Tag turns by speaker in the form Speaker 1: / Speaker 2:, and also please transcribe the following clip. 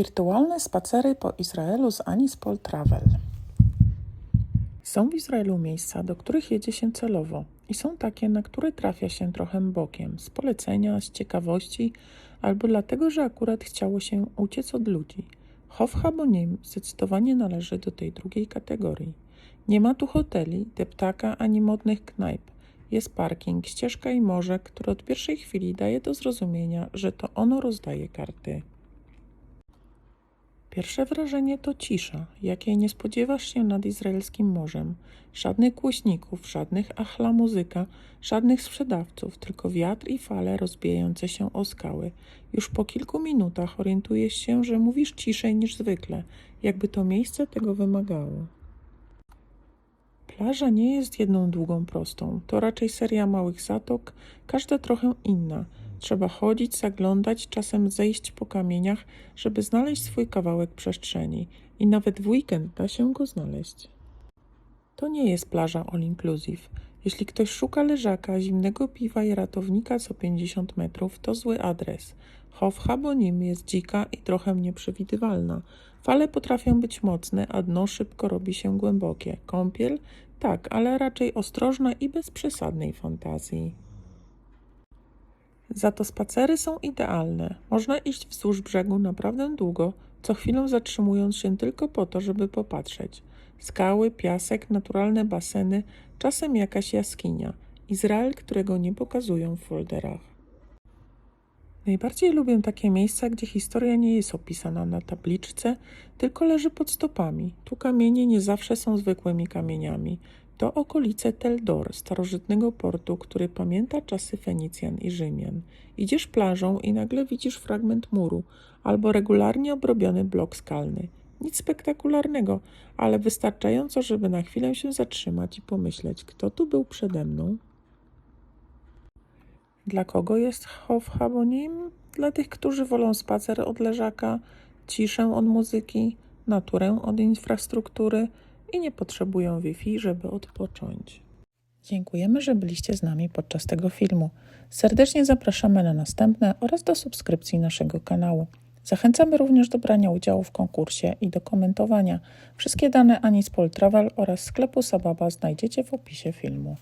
Speaker 1: Wirtualne spacery po Izraelu z Anispol Travel. Są w Izraelu miejsca, do których jedzie się celowo i są takie, na które trafia się trochę bokiem, z polecenia, z ciekawości albo dlatego, że akurat chciało się uciec od ludzi. Hof Habonim zdecydowanie należy do tej drugiej kategorii. Nie ma tu hoteli, deptaka ani modnych knajp. Jest parking, ścieżka i morze, które od pierwszej chwili daje do zrozumienia, że to ono rozdaje karty. Pierwsze wrażenie to cisza, jakiej nie spodziewasz się nad izraelskim morzem. Żadnych głośników, żadnych achla muzyka, żadnych sprzedawców, tylko wiatr i fale rozbijające się o skały. Już po kilku minutach orientujesz się, że mówisz ciszej niż zwykle, jakby to miejsce tego wymagało. Plaża nie jest jedną długą prostą, to raczej seria małych zatok, każda trochę inna. Trzeba chodzić, zaglądać, czasem zejść po kamieniach, żeby znaleźć swój kawałek przestrzeni. I nawet w weekend da się go znaleźć. To nie jest plaża all inclusive. Jeśli ktoś szuka leżaka, zimnego piwa i ratownika co 50 metrów, to zły adres. Hof Habonim jest dzika i trochę nieprzewidywalna. Fale potrafią być mocne, a dno szybko robi się głębokie. Kąpiel? Tak, ale raczej ostrożna i bez przesadnej fantazji. Za to spacery są idealne. Można iść wzdłuż brzegu naprawdę długo, co chwilę zatrzymując się tylko po to, żeby popatrzeć. Skały, piasek, naturalne baseny, czasem jakaś jaskinia. Izrael, którego nie pokazują w folderach. Najbardziej lubię takie miejsca, gdzie historia nie jest opisana na tabliczce, tylko leży pod stopami. Tu kamienie nie zawsze są zwykłymi kamieniami. To okolice Tel Dor, starożytnego portu, który pamięta czasy Fenicjan i Rzymian. Idziesz plażą i nagle widzisz fragment muru albo regularnie obrobiony blok skalny. Nic spektakularnego, ale wystarczająco, żeby na chwilę się zatrzymać i pomyśleć, kto tu był przede mną. Dla kogo jest Hof Habonim? Dla tych, którzy wolą spacer od leżaka, ciszę od muzyki, naturę od infrastruktury i nie potrzebują Wi-Fi, żeby odpocząć. Dziękujemy, że byliście z nami podczas tego filmu. Serdecznie zapraszamy na następne oraz do subskrypcji naszego kanału. Zachęcamy również do brania udziału w konkursie i do komentowania. Wszystkie dane Anispol Travel oraz sklepu Sababa znajdziecie w opisie filmu.